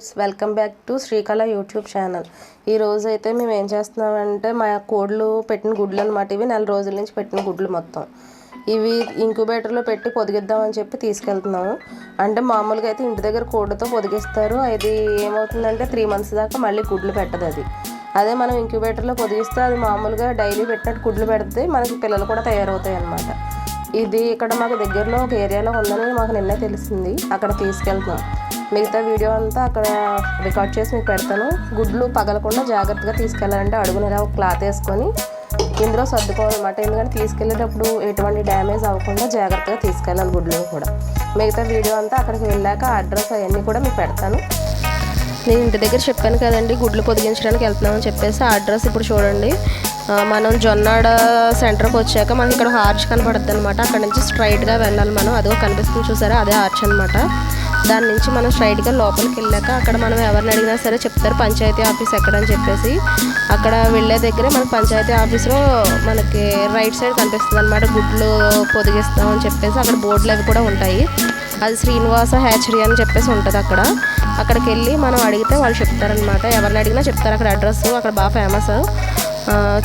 Friends welcome back to Srikala YouTube channel. ఈ రోజు అయితే మేము ఏం చేస్తున్నామంటే మా కోడ్లు పెట్టిన గుడ్లు అనమాట ఇవి నెల రోజుల నుంచి పెట్టిన గుడ్లు మొత్తం. ఇవి ఇంక్యుబేటర్లో పెట్టి పొదిగిద్దామని చెప్పి తీసుకెళ్తున్నాము. అంటే మామూలుగా అయితే ఇంటి దగ్గర కోడితో పొదిగిస్తారు. అది ఏమవుతుందంటే త్రీ మంత్స్ దాకా మళ్ళీ గుడ్లు పెట్టదు అది. అదే మనం ఇంక్యుబేటర్లో పొదిగిస్తే అది మామూలుగా డైలీ పెట్టినట్టు గుడ్లు పెడితే మనకి పిల్లలు కూడా తయారవుతాయి అన్నమాట. ఇది ఇక్కడ మాకు దగ్గరలో ఒక ఏరియాలో ఉందని మాకు నిన్నే తెలిసింది. అక్కడ తీసుకెళ్తున్నాం. మిగతా వీడియో అంతా అక్కడ రికార్డ్ చేసి మీకు పెడతాను. గుడ్లు పగలకుండా జాగ్రత్తగా తీసుకెళ్ళాలంటే అడుగున ఇలా ఒక క్లాత్ వేసుకొని ఇందులో సర్దుకోవాలన్నమాట ఎందుకంటే తీసుకెళ్ళేటప్పుడు ఎటువంటి డ్యామేజ్ అవ్వకుండా జాగ్రత్తగా తీసుకెళ్ళాలి గుడ్లు కూడా. మిగతా వీడియో అంతా అక్కడికి వెళ్ళాక అడ్రస్ అవన్నీ కూడా మీకు పెడతాను. నేను ఇంటి దగ్గర చెప్పాను కదండి గుడ్లు పొదిగించడానికి వెళ్తున్నామని చెప్పేసి ఆ అడ్రస్ ఇప్పుడు చూడండి. మనం జొన్నాడ సెంటర్కి వచ్చాక మనకి ఇక్కడ ఆర్చ్ కనపడుతుంది అనమాట అక్కడ నుంచి స్ట్రైట్గా వెళ్ళాలి మనం. అదిగో కనిపిస్తుంది చూసారా? అదే ఆర్చ్ అనమాట దాని నుంచి మనం స్ట్రైట్గా లోపలికి వెళ్ళాక అక్కడ మనం ఎవరిని అడిగినా సరే చెప్తారు పంచాయతీ ఆఫీస్ ఎక్కడని చెప్పేసి. అక్కడ వెళ్ళే దగ్గరే మనకి పంచాయతీ ఆఫీస్లో మనకి రైట్ సైడ్ కనిపిస్తుంది అనమాట గుడ్లు పొదిగిస్తామని చెప్పేసి అక్కడ బోర్డులు అవి కూడా ఉంటాయి. అది శ్రీనివాస హ్యాచరీ అని చెప్పేసి ఉంటుంది అక్కడ. అక్కడికి వెళ్ళి మనం అడిగితే వాళ్ళు చెప్తారనమాట ఎవరిని అడిగినా చెప్తారు. అక్కడ అడ్రస్ అక్కడ బాగా ఫేమస్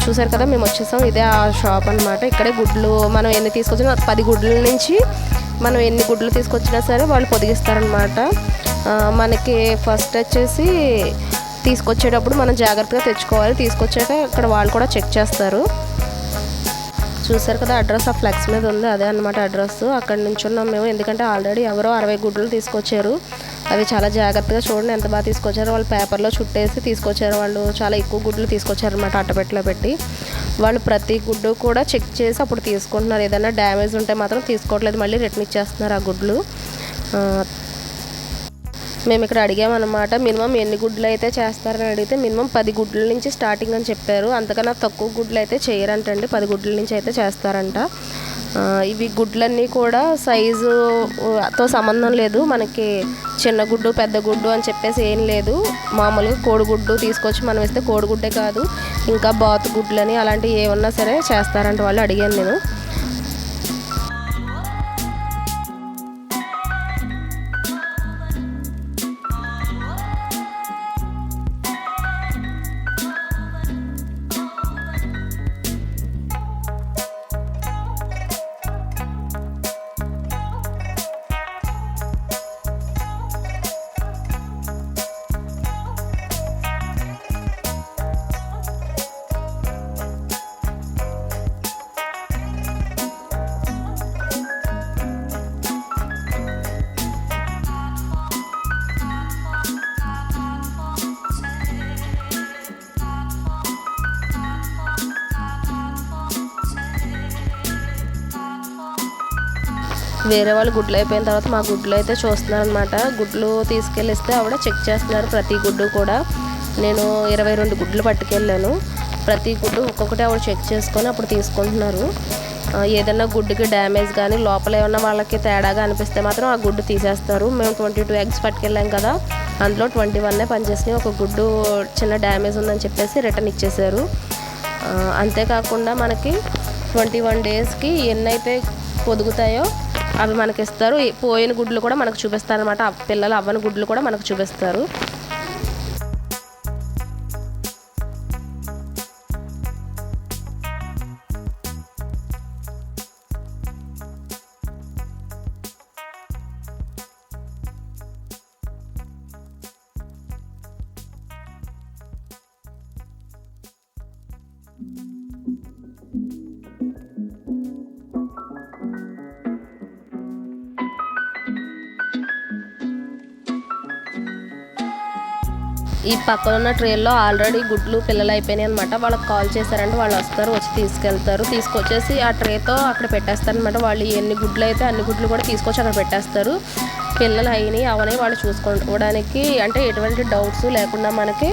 చూసారు కదా మేము వచ్చేసాం. ఇదే ఆ షాప్ అనమాట ఇక్కడే గుడ్లు మనం ఎన్ని తీసుకొచ్చినా పది గుడ్ల నుంచి మనం ఎన్ని గుడ్లు తీసుకొచ్చినా సరే వాళ్ళు పొదిగిస్తారనమాట మనకి ఫస్ట్ వచ్చేసి తీసుకొచ్చేటప్పుడు మనం జాగ్రత్తగా తెచ్చుకోవాలి. తీసుకొచ్చాక ఇక్కడ వాళ్ళు కూడా చెక్ చేస్తారు. చూసారు కదా అడ్రస్ ఆ ఫ్లెక్స్ మీద ఉంది. అదే అనమాట అడ్రస్. అక్కడ నుంచి ఉన్నాం మేము. ఎందుకంటే ఆల్రెడీ ఎవరో అరవై గుడ్లు తీసుకొచ్చారు. అవి చాలా జాగ్రత్తగా చూడండి ఎంత బాగా తీసుకొచ్చారో. వాళ్ళు పేపర్లో చుట్టేసి తీసుకొచ్చారు వాళ్ళు. చాలా ఎక్కువ గుడ్లు తీసుకొచ్చారనమాట అట్టపెట్టలో పెట్టి. వాళ్ళు ప్రతి గుడ్డు కూడా చెక్ చేసి అప్పుడు తీసుకుంటున్నారు. ఏదైనా డ్యామేజ్ ఉంటే మాత్రం తీసుకోవట్లేదు. మళ్ళీ రిటర్న్ ఇచ్చేస్తున్నారు ఆ గుడ్లు. మేము ఇక్కడ అడిగామన్నమాట. మినిమం ఎన్ని గుడ్లు అయితే చేస్తారని అడిగితే మినిమం పది గుడ్ల నుంచి స్టార్టింగ్ అని చెప్పారు. అంతకన్నా తక్కువ గుడ్లు అయితే చేయరంటండి. పది గుడ్ల నుంచి అయితే చేస్తారంట. ఇవి గుడ్లన్నీ కూడా సైజు తో సంబంధం లేదు. మనకి చిన్న గుడ్డు పెద్ద గుడ్డు అని చెప్పేసి ఏం లేదు. మామూలుగా కోడిగుడ్డు తీసుకొచ్చి మనం ఇస్తే కోడిగుడ్డే కాదు. ఇంకా బాతు గుడ్లని అలాంటివి ఏమన్నా సరే చేస్తారంట వాళ్ళు అడిగాను నేను. వేరే వాళ్ళు గుడ్లు అయిపోయిన తర్వాత మా గుడ్లు అయితే చూస్తున్నారు అనమాట గుడ్లు తీసుకెళ్ళిస్తే ఆవిడ చెక్ చేస్తున్నారు ప్రతి గుడ్డు కూడా. నేను ఇరవై రెండు గుడ్లు పట్టుకెళ్ళాను. ప్రతి గుడ్డు ఒక్కొక్కటి ఆవిడ చెక్ చేసుకొని అప్పుడు తీసుకుంటున్నారు. ఏదైనా గుడ్డుకి డ్యామేజ్ కానీ లోపల ఏమన్నా వాళ్ళకి తేడాగా అనిపిస్తే మాత్రం ఆ గుడ్డు తీసేస్తారు. మేము ట్వంటీ టూ ఎగ్స్ పట్టుకెళ్ళాం కదా అందులో ట్వంటీ వన్నే పనిచేసినాయి ఒక గుడ్డు చిన్న డ్యామేజ్ ఉందని చెప్పేసి రిటర్న్ ఇచ్చేసారు అంతేకాకుండా మనకి ట్వంటీ వన్ డేస్కి ఎన్నైతే పొదుగుతాయో అవి మనకి ఇస్తారు పోయిన గుడ్లు కూడా మనకు చూపిస్తారు అనమాట పిల్లలు అవ్వని గుడ్లు కూడా మనకు చూపిస్తారు. ఈ పక్కన ఉన్న ట్రైల్లో ఆల్రెడీ గుడ్లు పిల్లలు అయిపోయినాయి అనమాట వాళ్ళకి కాల్ చేశారంటే వాళ్ళు వస్తారు వచ్చి తీసుకెళ్తారు. తీసుకొచ్చేసి ఆ ట్రేతో అక్కడ పెట్టేస్తారు అనమాట వాళ్ళు ఎన్ని గుడ్లు అయితే అన్ని గుడ్లు కూడా తీసుకొచ్చి అక్కడ పెట్టేస్తారు. పిల్లలు అయినాయి అవన్నీ వాళ్ళు చూసుకోవడానికి. అంటే ఎటువంటి డౌట్స్ లేకుండా మనకి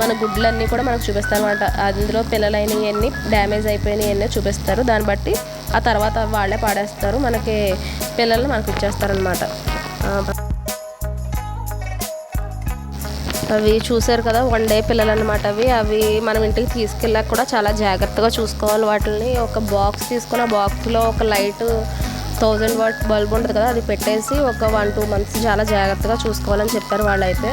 మన గుడ్లన్నీ కూడా మనకు చూపిస్తారు అనమాట అందులో పిల్లలు అయినవి డ్యామేజ్ అయిపోయినాయి చూపిస్తారు. దాన్ని బట్టి ఆ తర్వాత వాళ్ళే పాడేస్తారు. మనకి పిల్లల్ని మనకు ఇచ్చేస్తారనమాట అవి చూశారు కదా వన్ డే పిల్లలు అనమాట అవి. అవి మనం ఇంటికి తీసుకెళ్ళాక కూడా చాలా జాగ్రత్తగా చూసుకోవాలి వాటిని ఒక బాక్స్ తీసుకుని ఆ బాక్స్లో ఒక లైట్ థౌజండ్ వాట్ బల్బ్ ఉంటుంది కదా అది పెట్టేసి ఒక వన్ టూ మంత్స్ చాలా జాగ్రత్తగా చూసుకోవాలని చెప్పారు వాళ్ళైతే.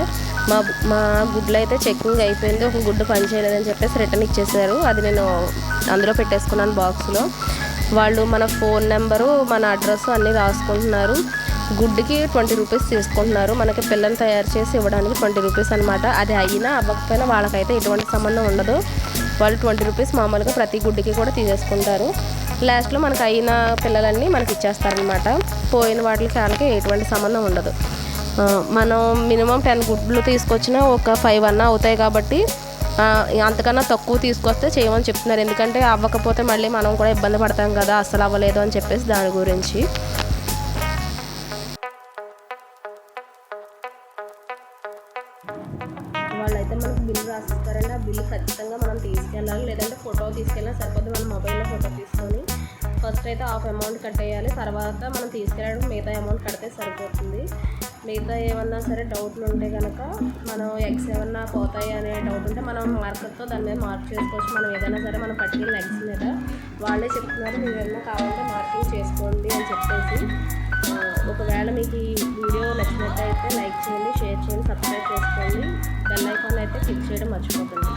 మా మా గుడ్లు అయితే చెక్కింగ్ అయిపోయింది. ఒక గుడ్డు పని చేయలేదని చెప్పేసి రిటర్న్ ఇచ్చేసారు. అది నేను అందులో పెట్టేసుకున్నాను బాక్స్లో వాళ్ళు మన ఫోన్ నెంబరు మన అడ్రస్ అన్నీ రాసుకుంటున్నారు. గుడ్డుకి ట్వంటీ రూపీస్ తీసుకుంటున్నారు. మనకి పిల్లల్ని తయారు చేసి ఇవ్వడానికి ట్వంటీ రూపీస్ అనమాట అది అయినా అవ్వకపోయినా వాళ్ళకైతే ఎటువంటి సంబంధం ఉండదు. వాళ్ళు ట్వంటీ రూపీస్ మామూలుగా ప్రతి గుడ్డుకి కూడా తీసేసుకుంటారు. లాస్ట్లో మనకు అయిన పిల్లలన్నీ మనకి ఇచ్చేస్తారనమాట పోయిన వాటికి వాళ్ళకి ఎటువంటి సంబంధం ఉండదు. మనం మినిమం టెన్ గుడ్లు తీసుకొచ్చినా ఒక ఫైవ్ అన్న అవుతాయి కాబట్టి అంతకన్నా తక్కువ తీసుకొస్తే చేయమని చెప్తున్నారు. ఎందుకంటే అవ్వకపోతే మళ్ళీ మనం కూడా ఇబ్బంది పడతాం కదా అస్సలు అవ్వలేదు అని చెప్పేసి దాని గురించి. వాళ్ళైతే మనకు బిల్ రాసిస్తారండి. ఆ బిల్లు ఖచ్చితంగా మనం తీసుకెళ్ళాలి. లేదంటే ఫోటో తీసుకెళ్ళినా సరిపోద్ది మన మొబైల్లో ఫోటో తీసుకొని ఫస్ట్ అయితే హాఫ్ అమౌంట్ కట్టేయాలి. తర్వాత మనం తీసుకెళ్ళడానికి మిగతా అమౌంట్ కడితే సరిపోతుంది. మిగతా ఏమన్నా సరే డౌట్లు ఉంటే కనుక మనం ఎగ్స్ ఏమన్నా పోతాయి అనే డౌట్ ఉంటే మనం మార్కెట్తో దాని మీద మార్క్ చేసుకోవచ్చు. మనం ఏదైనా సరే మనం పట్టుకెళ్ళిన ఎగ్స్ మీద వాళ్ళే చెప్తున్నారు. మీరు ఏమన్నా కావాలంటే మార్కింగ్ చేసుకోండి అని చెప్పేసి ఒకవేళ మీకు ఈ వీడియో నచ్చినట్టయితే లైక్ చేయండి షేర్ చేయండి సబ్స్క్రైబ్ చేసుకోండి. బెల్ ఐకాన్ అయితే క్లిక్ చేయడం మర్చిపోకండి.